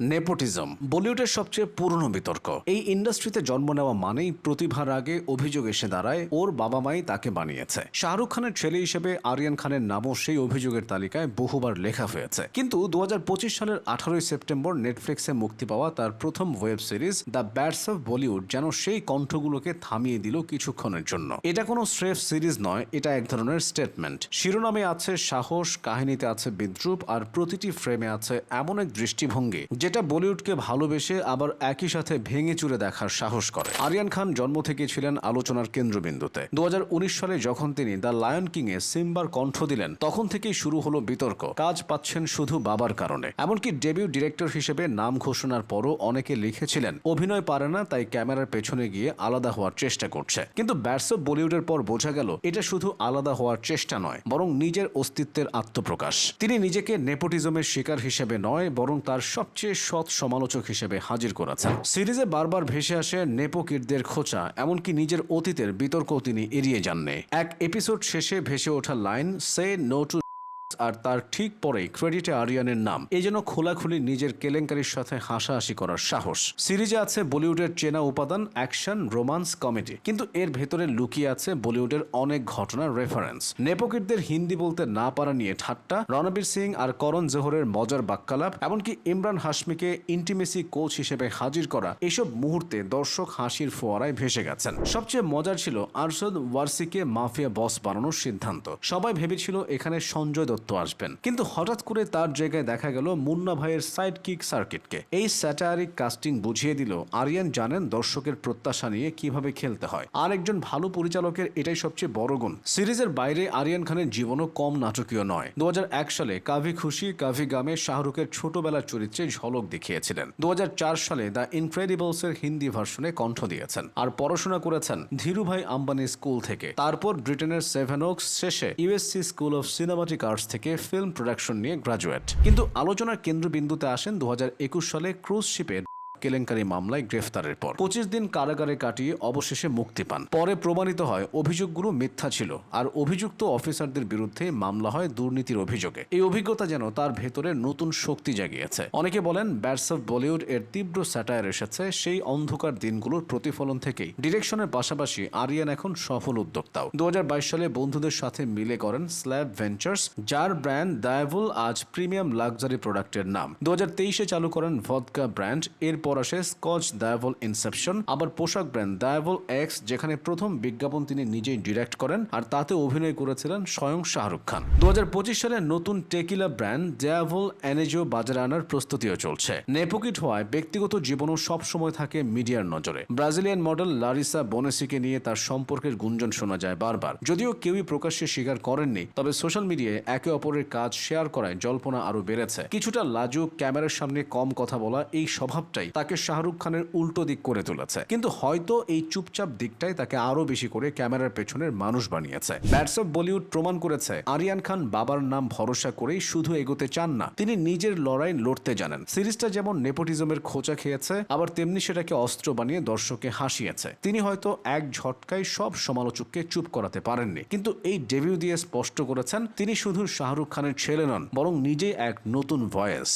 Nepotism, বলিউডের সবচেয়ে পুরনো বিতর্ক। এই ইন্ডাস্ট্রিতে জন্ম নেওয়া মানেই প্রতিভার আগে অভিযোগ এসে দাঁড়ায়, ওর বাবা মাই তাকে বানিয়েছে। শাহরুখ খানের ছেলে হিসেবে আরিয়ান খানের নামও সেই অভিযোগের তালিকায় বহুবার লেখা হয়েছে। কিন্তু দু সালের আঠারোই সেপ্টেম্বর নেটফ্লিক্সে মুক্তি পাওয়া তার প্রথম web series the bats of Bollywood যেন সেই কণ্ঠগুলোকে থামিয়ে দিল কিছুক্ষণের জন্য। এটা কোনো স্রেফ সিরিজ নয়, এটা এক ধরনের স্টেটমেন্ট। শিরোনামে আছে সাহস, কাহিনীতে আছে বিদ্রুপ, আর প্রতিটি ফ্রেমে আছে এমন এক দৃষ্টিভঙ্গি যেটা বলিউডকে ভালোবেসে আবার একই সাথে ভেঙে চুরে দেখার সাহস করে। আরিয়ান খান জন্ম থেকে ছিলেন আলোচনার কেন্দ্রবিন্দুতে। দুহাজার উনিশ সালে যখন তিনি দ্য লায়ন কিং এ সিম্বার কণ্ঠ দিলেন, তখন থেকেই শুরু হলো বিতর্ক। কাজ পাচ্ছেন শুধু বাবার কারণে। এমনকি ডেবিউ ডিরেক্টর হিসেবে নাম ঘোষণার পরও অনেকে লিখেছিলেন, অভিনয় পারে না, তাই ক্যামেরার পেছনে গিয়ে আলাদা হওয়ার চেষ্টা করছে। কিন্তু ব্যাটস অফ বলিউডের পর বোঝা গেল, এটা শুধু আলাদা হওয়ার চেষ্টা নয়, বরং নিজের অস্তিত্বের আত্মপ্রকাশ। তিনি নিজেকে নেপোটিজমের শিকার হিসেবে নয়, বরং তার সবচেয়ে সৎ সমালোচক হিসেবে হাজির করেছেন। সিরিজে বারবার ভেসে আসে নেপোকিটদের খোঁচা, এমনকি নিজের অতীতের বিতর্কও তিনি এড়িয়ে যাননি। এক এপিসোড শেষে ভেসে ওঠা লাইন সে নো টু আর তার ঠিক পরেই ক্রেডিটে আরিয়ানের নাম। এই জন্য খোলাখুলি নিজের কেলেঙ্কারির সাথে হাসাহাসি করার সাহস। সিরিজে আছে বলিউডের চেনা উপাদান, অ্যাকশন, রোমান্স, কমেডি। কিন্তু এর ভেতরে লুকিয়ে আছে বলিউডের অনেক ঘটনার রেফারেন্স। নেপোকিটদের হিন্দি বলতে না পারা নিয়ে ঠাট্টা, রণবীর সিং আর করণ জোহরের মজার বাক্যালাপ, এমনকি ইমরান হাসমিকে ইন্টিমেসি কোচ হিসেবে হাজির করা, এসব মুহূর্তে দর্শক হাসির ফোয়ারায় ভেসে গেছেন। সবচেয়ে মজার ছিল আরশদ ওয়ারসিকে মাফিয়া বস বানানোর সিদ্ধান্ত। সবাই ভেবেছিল এখানে সঞ্জয় দত্ত আসবেন। কিন্তু হঠাৎ করে তার জায়গায় দেখা গেল মুন্না ভাইয়ের সাইড কিক সার্কিটকে এই স্যাটারিক কাস্টিং বুঝিয়ে দিল, আরিয়ান জানেন দর্শকের প্রত্যাশা নিয়ে কীভাবে খেলতে হয়। আর একজন ভালো পরিচালকের এটাই সবচেয়ে বড় গুণ। সিরিজের বাইরে আরিয়ান খানের জীবনও কম নাটকীয় নয়। দু সালে কাভি খুশি, কাভি গামে শাহরুখের ছোটবেলার চরিত্রে ঝলক দেখিয়েছিলেন। দু হাজার চার সালে দ্য ইনক্রেডিবলস এর হিন্দি ভার্সনে কণ্ঠ দিয়েছেন। আর পড়াশোনা করেছেন ধীরুভাই আম্বানি স্কুল থেকে। তারপর ব্রিটেনের সেভেন ওক্স শেষে USC school of cinematic arts থেকে ফিল্ম প্রোডাকশন নিয়ে গ্রাজুয়েট কিন্তু আলোচনার কেন্দ্রবিন্দুতে আসেন দু হাজার একুশ সালে ক্রুজ শিপে কেলেঙ্কারি মামলায় গ্রেফতারের পর। পঁচিশ দিন কারাগারে কাটিয়ে অবশেষে মুক্তি পান। পরে প্রমাণিত হয়, অভিযোগগুলো মিথ্যা ছিল আর অভিযুক্ত অফিসারদের বিরুদ্ধে মামলা হয় দুর্নীতির অভিযোগে। এই অভিজ্ঞতা যেন তার ভেতরে নতুন শক্তি জাগিয়েছে। অনেকে বলেন, ব্যাটস অফ বলিউড এর তীব্র স্যাটায়ার এসেছে সেই অন্ধকার দিনগুলোর প্রতিফলন থেকেই। ডিরেকশনের পাশাপাশি আরিয়ান এখন সফল উদ্যোক্তাও। দু হাজার বাইশ সালে বন্ধুদের সাথে মিলে করেন স্ল্যাব ভেঞ্চার্স, যার ব্র্যান্ড দায়াবুল আজ প্রিমিয়াম লাক্সারি প্রোডাক্টের নাম। দু চালু করেন ভদকা ব্র্যান্ড, এরপর আসে স্কচ দায়াবল ইনসেপশন আবার পোশাক ব্র্যান্ড দায়াবল এক্স যেখানে প্রথম বিজ্ঞাপন তিনি নিজেই ডিরেক্ট করেন, আর তাতে অভিনয় করেছিলেন স্বয়ং শাহরুখ খান। দু হাজার পঁচিশ সালে নতুন টেকিলা ব্র্যান্ড দায়াবল এনেজো বাজারে আনার প্রস্তুতিও চলছে। নেপোকিট হওয়ায় ব্যক্তিগত জীবনও সবসময় থাকে মিডিয়ার নজরে। ব্রাজিলিয়ান মডেল লারিসা বনেসিকে নিয়ে তার সম্পর্কের গুঞ্জন শোনা যায় বারবার। যদিও কেউই প্রকাশ্যে স্বীকার করেননি, তবে সোশ্যাল মিডিয়ায় একে অপরের কাজ শেয়ার করায় জল্পনা আরও বেড়েছে। কিছুটা লাজুক ক্যামেরার সামনে কম কথা বলা এই স্বভাবটাই তাকে শাহরুখ খানের উল্টো দিক করে তুলেছে। কিন্তু হয়তো এই চুপচাপ দিকটাই তাকে আরও বেশি করে ক্যামেরার পেছনের মানুষ বানিয়েছে। ব্যাটস অফ বলিউড প্রমাণ করেছে, আরিয়ান খান বাবার নাম ভরসা করেই শুধু এগোতে চান না, তিনি নিজের লড়াই লড়তে জানেন। সিরিজটা যেমন নেপোটিজমের খোঁচা খেয়েছে, আবার তেমনি সেটাকে অস্ত্র বানিয়ে দর্শককে হাসিয়েছে। তিনি হয়তো এক ঝটকায় সব সমালোচককে চুপ করাতে পারেননি, কিন্তু এই ডেবিউ দিয়ে স্পষ্ট করেছেন, তিনি শুধু শাহরুখ খানের ছেলে নন, বরং নিজেই এক নতুন ভয়েস